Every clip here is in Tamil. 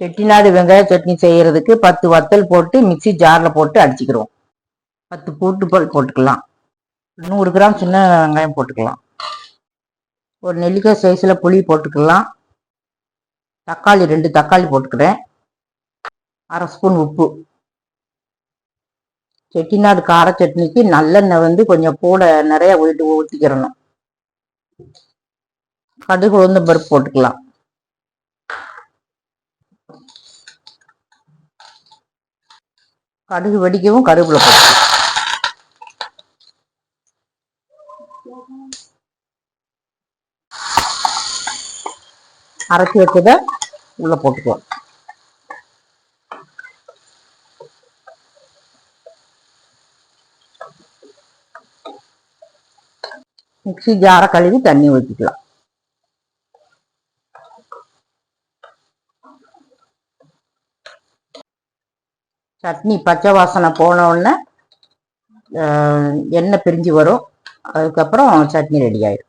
செட்டிநாடு வெங்காய சட்னி செய்யறதுக்கு பத்து வத்தல் போட்டு மிக்ஸி ஜாரில் போட்டு அடிச்சுக்கிறோம். பத்து பூட்டு பல் போட்டுக்கலாம். நூறு கிராம் சின்ன வெங்காயம் போட்டுக்கலாம். ஒரு நெல்லிக்காய் சைஸில் புளி போட்டுக்கலாம். தக்காளி ரெண்டு தக்காளி போட்டுக்கிறேன். அரை ஸ்பூன் உப்பு. செட்டிநாடு கார சட்னிக்கு நல்லெண்ணெய் வந்து கொஞ்சம் கூட நிறைய ஊற்றி ஊற்றிக்கிறணும் கடுகு உளுந்த பருப்பு போட்டுக்கலாம். கடுகு வெடிக்கவும் கருவேப்பிலை போட்டுக்கலாம் அரைச்சி வச்சதை உள்ள போட்டுக்குவோம் மிக்ஸி ஜாரை கழுவி தண்ணி ஊற்றிக்கலாம் சட்னி பச்சை வாசனை போன உடனே எண்ணெய் பிரிஞ்சு வரும். அதுக்கப்புறம் சட்னி ரெடி ஆயிடும்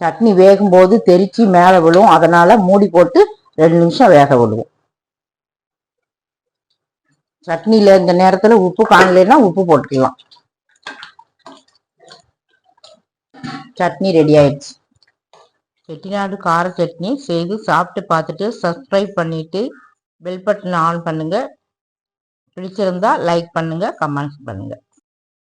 சட்னி வேகும்போது தெரிச்சு மேலே விழுவும் அதனால மூடி போட்டு ரெண்டு நிமிஷம் வேக விடுவோம். சட்னியில் இந்த நேரத்தில் உப்பு காணலைன்னா உப்பு போட்டுக்கலாம். சட்னி ரெடி ஆயிடுச்சு. செட்டிநாடு கார சட்னி செய்து சாப்பிட்டு பார்த்துட்டு சப்ஸ்கிரைப் பண்ணிட்டு பெல் பட்டனை ஆன் பண்ணுங்கள் பிடிச்சிருந்தா லைக் பண்ணுங்கள் கமெண்ட்ஸ் பண்ணுங்கள்